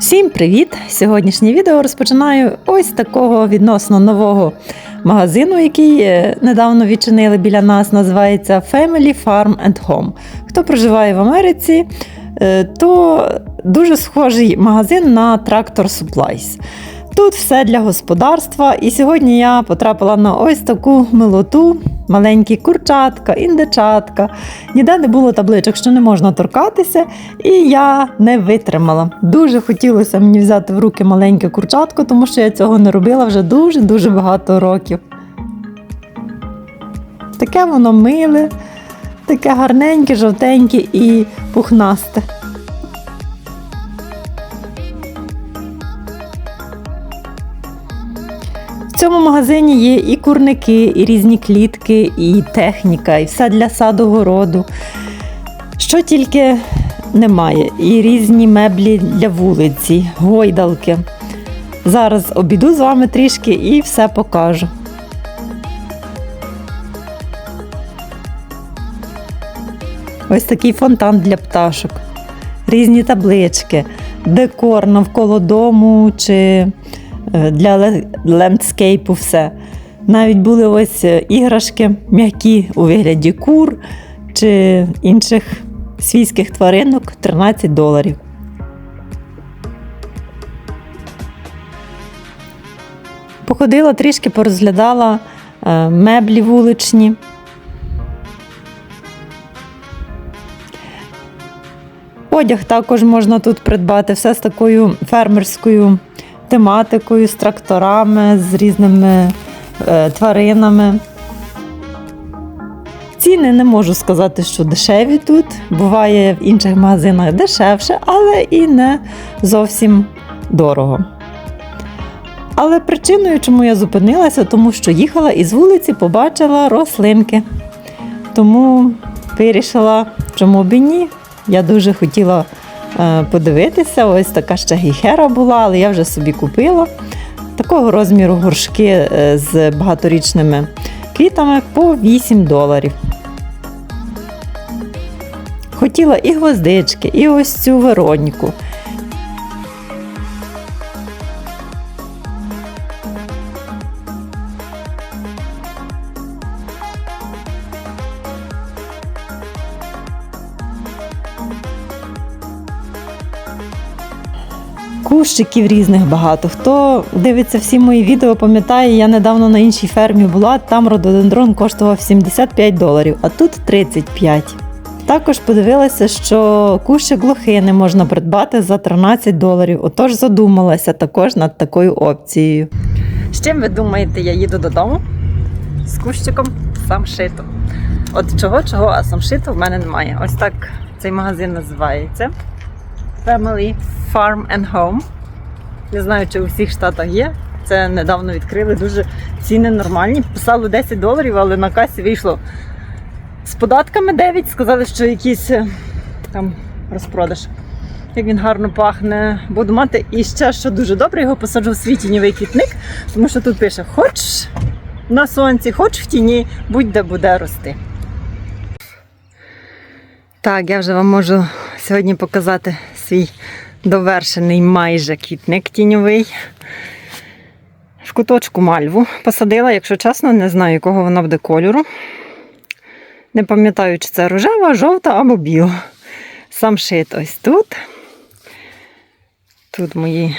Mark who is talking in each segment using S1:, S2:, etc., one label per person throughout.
S1: Всім привіт! Сьогоднішнє відео розпочинаю ось такого відносно нового магазину, який е, недавно відчинили біля нас. Називається Family Farm and Home. Хто проживає в Америці, е, то дуже схожий магазин на Tractor Supplies. Тут все для господарства, і сьогодні я потрапила на ось таку милоту. Маленькі курчатка, індичатка. Ніде не було табличок, що не можна торкатися, і я не витримала. Дуже хотілося мені взяти в руки маленьке курчатко, тому що я цього не робила вже дуже-дуже багато років. Таке воно миле, таке гарненьке, жовтеньке і пухнасте. В цьому магазині є і курники, і різні клітки, і техніка, і все для саду городу. Що тільки немає, і різні меблі для вулиці, гойдалки. Зараз обіду з вами трішки і все покажу. Ось такий фонтан для пташок, різні таблички, декор навколо дому чи для лендскейпу все. Навіть були ось е, іграшки м'які у вигляді кур чи інших свійських тваринок 13 доларів. Походила трішки, порозглядала е, меблі вуличні. Одяг також можна тут придбати, все з такою фермерською тематикою, з тракторами, з різними е, тваринами. Ціни не можу сказати, що дешеві тут. Буває в інших магазинах дешевше, але і не зовсім дорого. Але причиною, чому я зупинилася, тому що їхала із вулиці, побачила рослинки. Тому вирішила, чому б і ні. Я дуже хотіла подивитися. Ось така ще гейхера була, але я вже собі купила. Такого розміру горшки е, з багаторічними квітами по 8 доларів. Хотіла і гвоздички, і ось цю Вероніку. Кущиків різних багато. Хто дивиться всі мої відео, пам'ятає, я недавно на іншій фермі була, там рододендрон коштував 75 доларів, а тут 35. Також подивилася, що кущик глухини можна придбати за 13 доларів. Отож задумалася також над такою опцією. З чим ви думаєте, я їду додому? З кущиком самшиту. От чого, чого, а самшиту в мене немає. Ось так цей магазин називається. Family Farm and Home. Не знаю, чи у всіх штатах є. Це недавно відкрили. Дуже ціни нормальні. Писало 10 доларів, але на касі вийшло з податками 9. Сказали, що якийсь е, там розпродаж. Як він гарно пахне, буду мати. І ще що дуже добре, його посаджу в свій тіньовий квітник, тому що тут пише: хоч на сонці, хоч в тіні, будь-де буде рости. Так, я вже вам можу сьогодні показати свій довершений майже квітник тіньовий. В куточку мальву посадила, якщо чесно, не знаю, якого вона буде кольору. Не пам'ятаю, чи це рожева, жовта або біла. Сам шит ось тут. Тут мої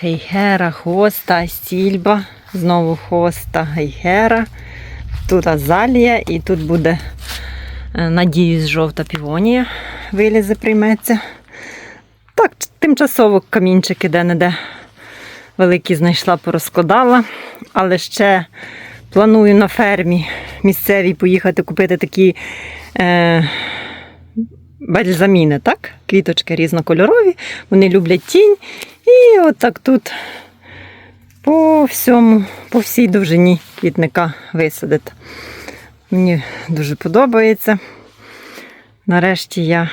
S1: гейгера, хоста, стільба. Знову хоста, гейгера. Тут азалія і тут буде Надіюсь, жовта півонія вилізе, прийметься. Так, тимчасово камінчики де-не-де великі знайшла, порозкладала. Але ще планую на фермі місцевій поїхати купити такі е, бальзаміни, так? Квіточки різнокольорові, вони люблять тінь. І отак тут по всьому, по всій довжині квітника висадити. Мені дуже подобається. Нарешті я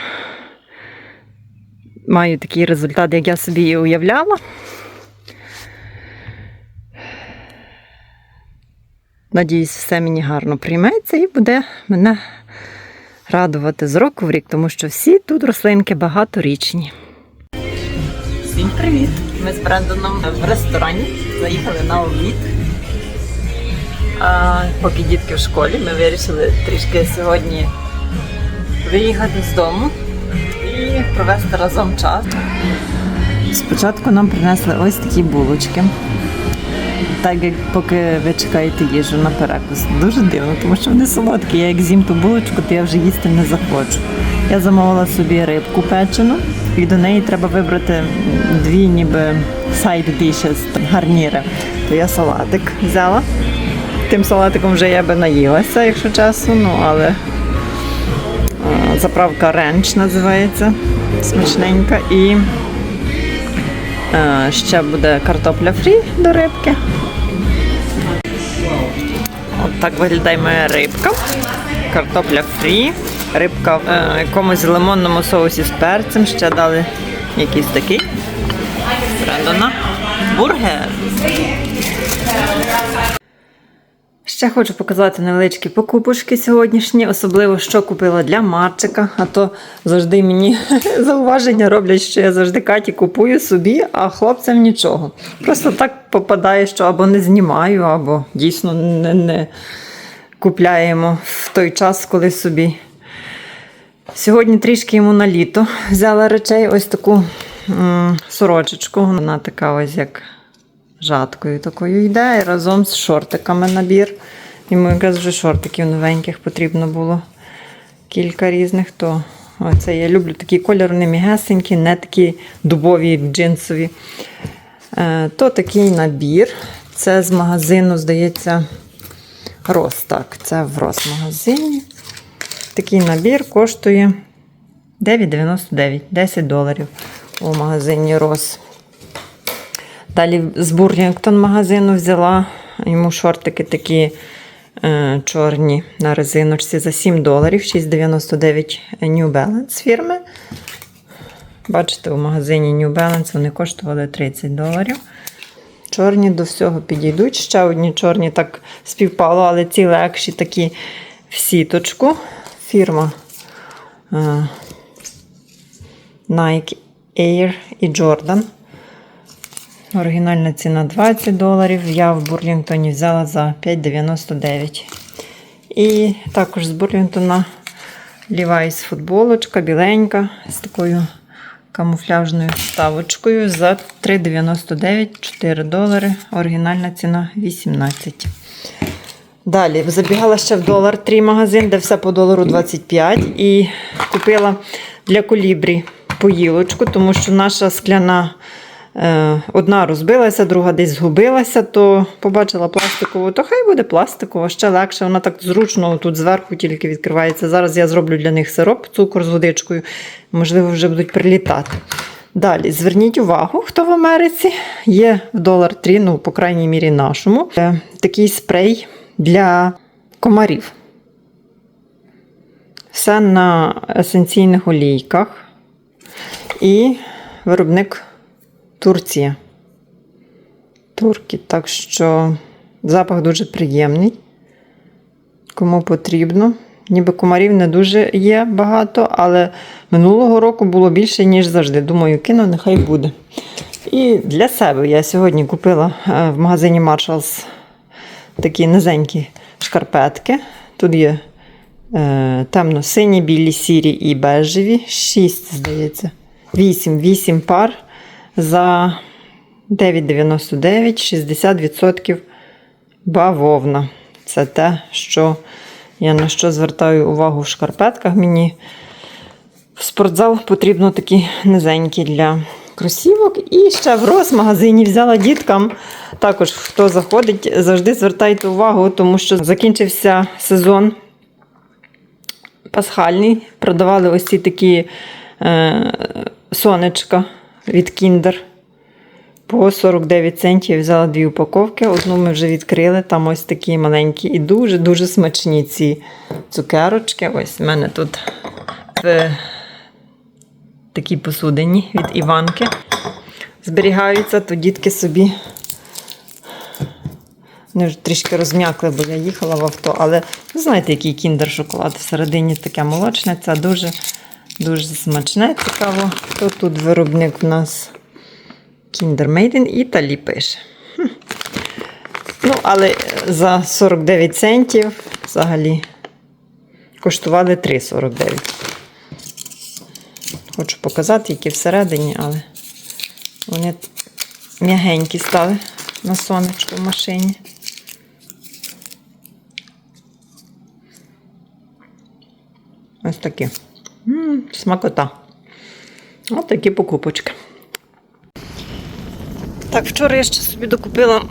S1: маю такий результат, як я собі і уявляла. Надіюсь, все мені гарно прийметься і буде мене радувати з року в рік, тому що всі тут рослинки багаторічні. Всім привіт! Ми з Брендоном в ресторані заїхали на обід. А, поки дітки в школі, ми вирішили трішки сьогодні виїхати з дому і провести разом час. Спочатку нам принесли ось такі булочки. Так як поки ви чекаєте їжу на перекус. Дуже дивно, тому що вони солодкі. Я як з'їм ту булочку, то я вже їсти не захочу. Я замовила собі рибку печену, і до неї треба вибрати дві ніби side dishes, гарніри. То я салатик взяла. Тим салатиком вже я би наїлася, якщо чесно, ну але заправка ренч називається смачненька. І а, ще буде картопля фрі до рибки. От так виглядає моя рибка. Картопля фрі. Рибка в е, якомусь лимонному соусі з перцем. Ще дали якийсь такий. Брендона. Бургер. Ще хочу показати невеличкі покупочки сьогоднішні, особливо що купила для Марчика. А то завжди мені зауваження роблять, що я завжди Каті купую собі, а хлопцям нічого. Просто так попадає, що або не знімаю, або дійсно не, не купляємо в той час, коли собі. Сьогодні трішки йому на літо взяла речей ось таку м, сорочечку. Вона така ось як жаткою такою йде і разом з шортиками набір. Йому якраз вже шортиків новеньких потрібно було кілька різних. То оце я люблю такий кольор, вони мігесенькі, не такі дубові, джинсові. Е, то такий набір. Це з магазину, здається, Рос. Так, це в Рос магазині. Такий набір коштує 9,99, 10 доларів у магазині Рос. Далі з Бурлінгтон магазину взяла йому шортики такі е, чорні на резиночці за 7 доларів, 6,99 New Balance фірми. Бачите, у магазині New Balance вони коштували 30 доларів. Чорні до всього підійдуть. Ще одні чорні так співпало, але ці легші такі в сіточку. Фірма е, Nike Air і Jordan. Оригінальна ціна 20 доларів. Я в Бурлінгтоні взяла за 5,99. І також з Бурлінгтона Levi's футболочка, біленька, з такою камуфляжною вставочкою за 3,99, 4 долари. Оригінальна ціна 18. Далі забігала ще в долар 3 магазин, де все по долару 25. І купила для колібрі поїлочку, тому що наша скляна. Е, Одна розбилася, друга десь згубилася, то побачила пластикову, то хай буде пластикова, ще легше. Вона так зручно тут зверху тільки відкривається. Зараз я зроблю для них сироп, цукор з водичкою. Можливо, вже будуть прилітати. Далі, зверніть увагу, хто в Америці є в долар 3, ну, по крайній мірі, нашому. Е, Такий спрей для комарів. Все на есенційних олійках. І виробник Турція. Турки. Так що запах дуже приємний. Кому потрібно. Ніби комарів не дуже є багато, але минулого року було більше, ніж завжди. Думаю, кину, нехай буде. І для себе я сьогодні купила е, в магазині Marshalls такі низенькі шкарпетки. Тут є е, темно-сині, білі, сірі і бежеві. Шість, здається. Вісім, вісім пар за 9,99, 60% бавовна. Це те, що я на що звертаю увагу в шкарпетках. Мені в спортзал потрібно такі низенькі для кросівок. І ще в розмагазині взяла діткам. Також, хто заходить, завжди звертайте увагу, тому що закінчився сезон пасхальний. Продавали ось ці такі е, сонечка від Kinder. По 49 центів я взяла дві упаковки. Одну ми вже відкрили. Там ось такі маленькі і дуже-дуже смачні ці цукерочки. Ось в мене тут в такій посудині від Іванки зберігаються, то дітки собі. Вони вже трішки розм'якли, бо я їхала в авто, але ви знаєте, який кіндер шоколад. Всередині таке молочне, це дуже, дуже смачне, цікаво. Хто тут виробник в нас? Made in Italy пише. Ну, але за 49 центів взагалі коштували 3,49. Хочу показати, які всередині, але вони м'ягенькі стали на сонечку в машині. Ось такі. Смакота. Ось такі покупочки. Так, вчора я ще собі докупила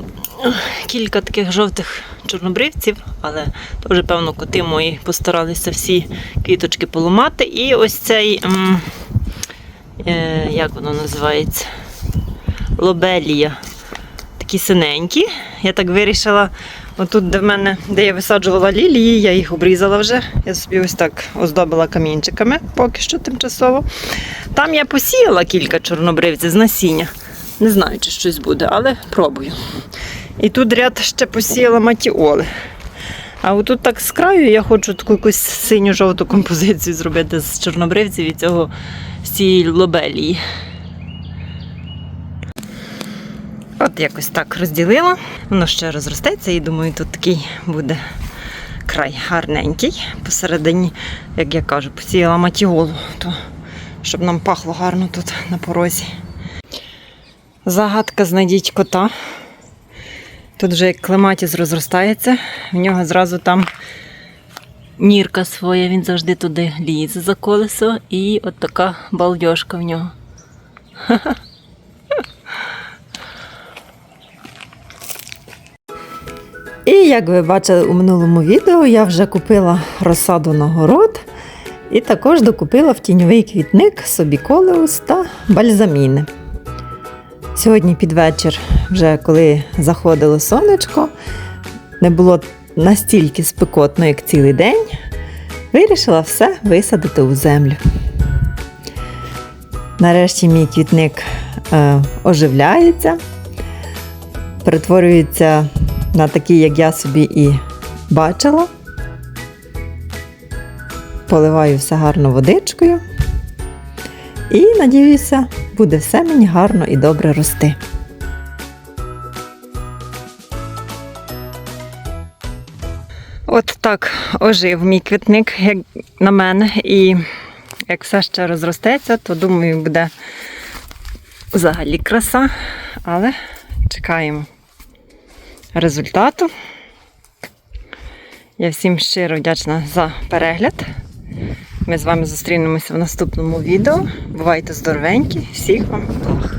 S1: кілька таких жовтих чорнобривців, але то вже, певно, коти мої постаралися всі квіточки поламати. І ось цей, е, як воно називається? Лобелія. Такі синенькі. Я так вирішила, отут, де в мене, де я висаджувала лілії, я їх обрізала вже. Я собі ось так оздобила камінчиками, поки що тимчасово. Там я посіяла кілька чорнобривців з насіння. Не знаю, чи щось буде, але пробую. І тут ряд ще посіяла матіоли. А отут так з краю я хочу таку якусь синю-жовту композицію зробити з чорнобривців і цього з цієї лобелії. От якось так розділила. Воно ще розростеться і думаю, тут такий буде край гарненький. Посередині, як я кажу, посіяла матіолу, то щоб нам пахло гарно тут на порозі. Загадка знайдіть кота. Тут вже як клематіс розростається, в нього зразу там нірка своя, він завжди туди лізе за колесо, і от така балдьошка в нього. І як ви бачили у минулому відео, я вже купила розсаду на город і також докупила в тіньовий квітник собі колеус та бальзаміни. Сьогодні під вечір, вже коли заходило сонечко, не було настільки спекотно, як цілий день, вирішила все висадити у землю. Нарешті мій квітник е, оживляється, перетворюється на такий, як я собі і бачила. Поливаю все гарно водичкою. І надіюся, буде все мені гарно і добре рости. От так ожив мій квітник, як на мене, і як все ще розростеться, то думаю, буде взагалі краса. Але чекаємо результату. Я всім щиро вдячна за перегляд. Ми з вами зустрінемося в наступному відео. Бувайте здоровенькі, всіх вам благ.